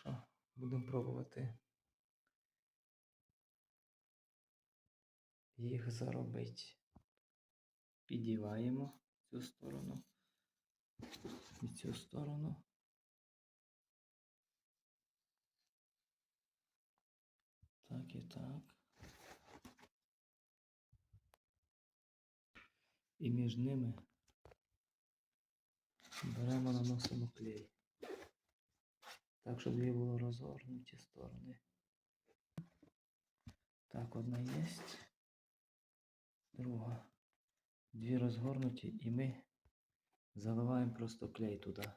Що будемо пробувати їх заробити. Підіваємо цю сторону і цю сторону. Так і так. І між ними беремо наносимо клей. Так, щоб дві було розгорнуті сторони. Так, одна є. Друга. Дві розгорнуті і ми заливаємо просто клей туди.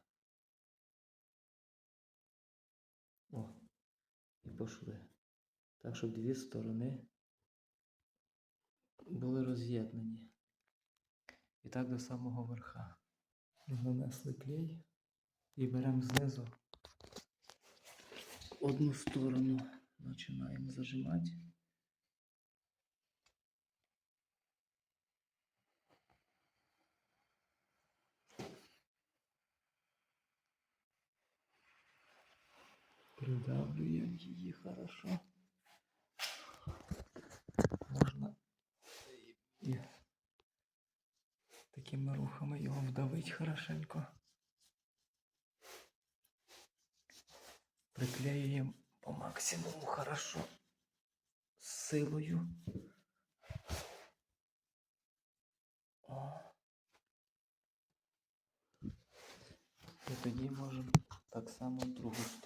О, і пішли. Так, щоб дві сторони були роз'єднані. І так до самого верха. Нанесли клей і беремо знизу одну сторону. Починаємо зажимати. Придавлюємо її хорошо. Можна і такими рухами його вдавити хорошенько. Приклеюємо по максимуму хорошо з силою. О. І тоді можемо так само в другу сторону.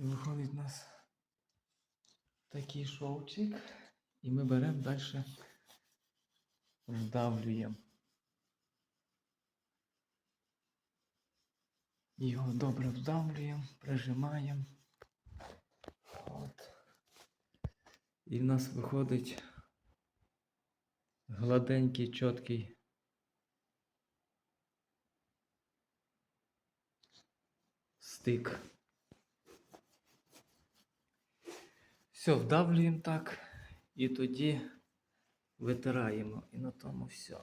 І виходить у нас такий шовчик. І ми беремо далі вдавлюємо. Його добре вдавлюємо, прижимаємо. От. І в нас виходить гладенький, чіткий стик. Все, вдавлюємо так і тоді витираємо. І на тому все.